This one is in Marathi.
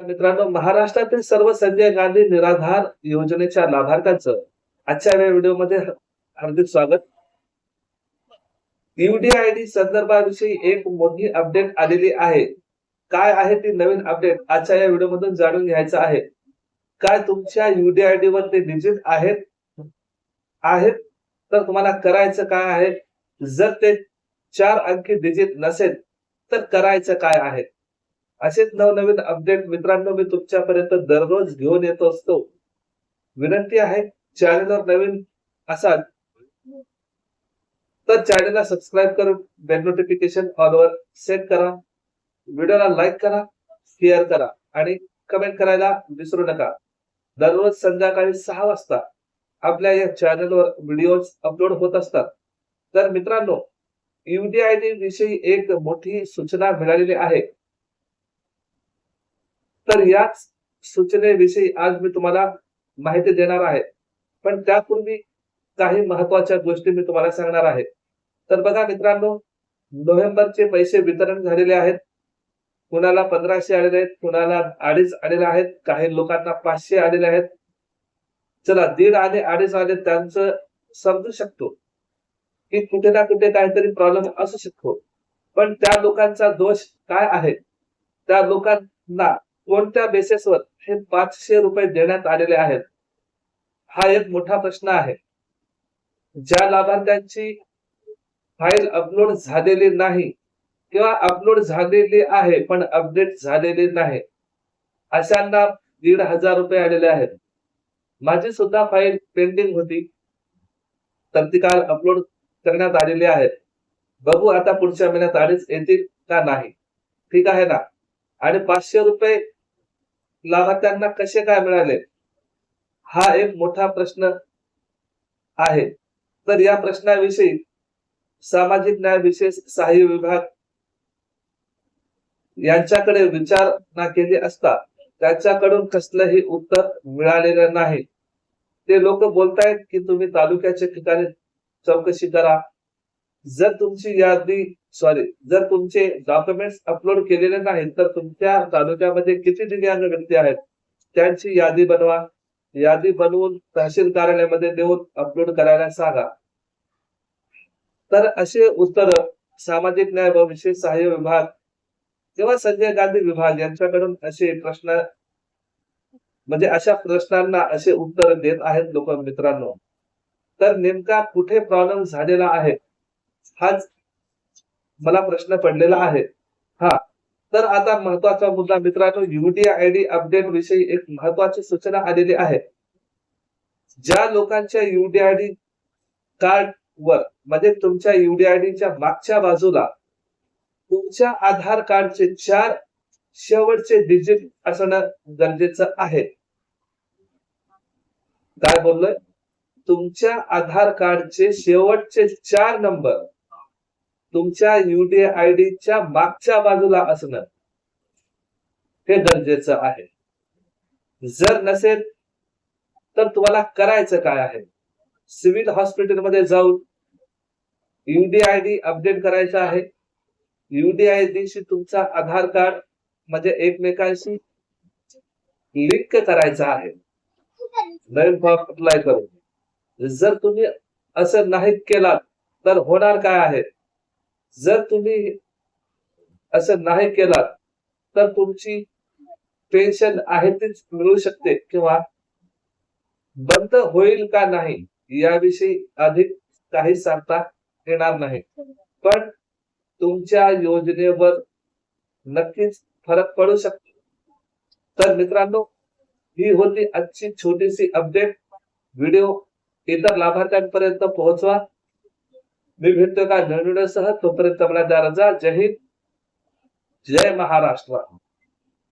मित्रांनो महाराष्ट्रातील सर्व संजय गांधी निराधार योजनेच्या लाभार्थ्यांचं आजच्या या व्हिडिओमध्ये हार्दिक स्वागत. युडीआयडी संदर्भाविषयी एक मोठी अपडेट आलेली आहे. काय आहे ती नवीन अपडेट आजच्या या व्हिडिओमधून जाणून घ्यायचं आहे. काय तुमच्या युडीआयडी वर ते डिजिट आहेत? आहेत? तर तुम्हाला करायचं काय आहे? जर ते चार अंकी डिजिट नसेल तर करायचं काय आहे? असेच नवनवीन अपडेट मित्रांनो मी तुमच्यापर्यंत दररोज घेऊन येत असतो. विनंती आहे चॅनलवर नवीन असाल तर चॅनलला सबस्क्राईब करून बेल नोटिफिकेशन ऑलवर सेट करा. व्हिडिओला लाईक करा शेअर करा आणि कमेंट करायला विसरू नका. दररोज संध्याकाळी सहा वाजता आपल्या या चॅनलवर व्हिडिओ अपलोड होत असतात. तर मित्रांनो युडीआयडी विषयी एक मोठी सूचना मिळालेली आहे. तर याच सूचनेविषयी आज मी तुम्हाला माहिती देणार आहे. पण त्यापूर्वी काही महत्त्वाच्या गोष्टी मी तुम्हाला सांगणार आहे. तर बघा मित्रांनो नोव्हेंबरचे पैसे वितरण झालेले आहेत. कुणाला पंधराशे आलेले आहेत कुणाला अडीच आलेले आहेत काही लोकांना पाचशे आलेले आहेत. चला दीड आणि अडीच आले त्यांचं समजू शकतो की कुठे ना कुठे काहीतरी प्रॉब्लेम असू शकतो. पण त्या लोकांचा दोष काय आहे? त्या लोकांना कोणत्या बेसिसवर हे पाचशे रुपये देण्यात आलेले आहेत? हा एक मोठा प्रश्न आहे. ज्या लाभार्थ्यांची फाईल अपलोड झालेली नाही किंवा अपलोड झालेली आहे पण अपडेट झालेली नाही अशांना दीड हजार रुपये आलेले आहेत. माझी सुद्धा फाईल पेंडिंग होती. तर ती काल अपलोड करण्यात आलेली आहे. बघू आता पुढच्या महिन्यात आधीच येतील का नाही. ठीक आहे ना? आणि पाचशे रुपये लाभार्थ्यांना कसे काय मिळाले? हा एक मोठा प्रश्न आहे. तर या प्रश्नाविषयी सामाजिक न्याय विशेष सहाय्य विभाग यांच्याकडे विचारणा केली असता त्यांच्याकडून कसलंही उत्तर मिळालेलं नाही. ते लोक बोलतायत की तुम्ही तालुक्याच्या ठिकाणी चौकशी करा. जर तुमची यादी सॉरी जर तुमचे डॉक्युमेंट्स अपलोड केलेले नाहीत तर तुमच्या तालुक्यामध्ये किती दिव्यांग व्यक्ती आहेत? त्यांची यादी बनवा. यादी बनवून तहसील कार्यालयामध्ये देऊन अपलोड करायला सांगा. तर असे उत्तर सामाजिक न्याय व विशेष सहाय्य विभाग किंवा संजय गांधी विभाग यांच्याकडून असे प्रश्न म्हणजे अशा प्रश्नांना असे उत्तर देत आहेत लोक मित्रांनो. तर नेमका कुठे प्रॉब्लेम झालेला आहे? हाच मला प्रश्न पडलेला आहे. हा. तर आता महत्त्वाचा मुद्दा मित्रांनो युडीआयडी अपडेट विषयी एक महत्वाची सूचना आलेली आहे. ज्या लोकांच्या युडीआयडी कार्ड वर म्हणजे तुमच्या युडीआयडीच्या मागच्या बाजूला तुमच्या आधार कार्डचे चार शेवटचे डिजिट असणं गरजेचं आहे. काय बोललोय? तुमच्या आधार कार्डचे शेवटचे चार नंबर तुमच्या युडीआयडीच्या मागच्या बाजूला असणं हे गरजेचं आहे. जर नसेल तर तुम्हाला करायचं काय आहे? सिव्हिल हॉस्पिटलमध्ये जाऊन युडीआयडी अपडेट करायचं आहे. UDID शी तुमचा आधार कार्ड म्हणजे एकमेकांशी लिंक करायचा आहे. नवीन फॉर्म अप्लाय करून. जर तुम्ही असं नाही केलात तर होणार काय आहे? जर तुम्ही असं नाही केलात तर तुमची पेन्शन आहे तीच मिळू शकते किंवा बंद होईल का नाही याविषयी अधिक काही सांगता येणार नाही. पण तुमच्या योजनेवर नक्कीच फरक पडू शकतो. तर मित्रांनो ही होती आजची छोटीशी अपडेट व्हिडिओ इतर लाभार्थ्यांपर्यंत पोहोचवा. मी भेटतो का निर्णय सह तोपर्यंत मला द्या जय हिंद. जय महाराष्ट्र.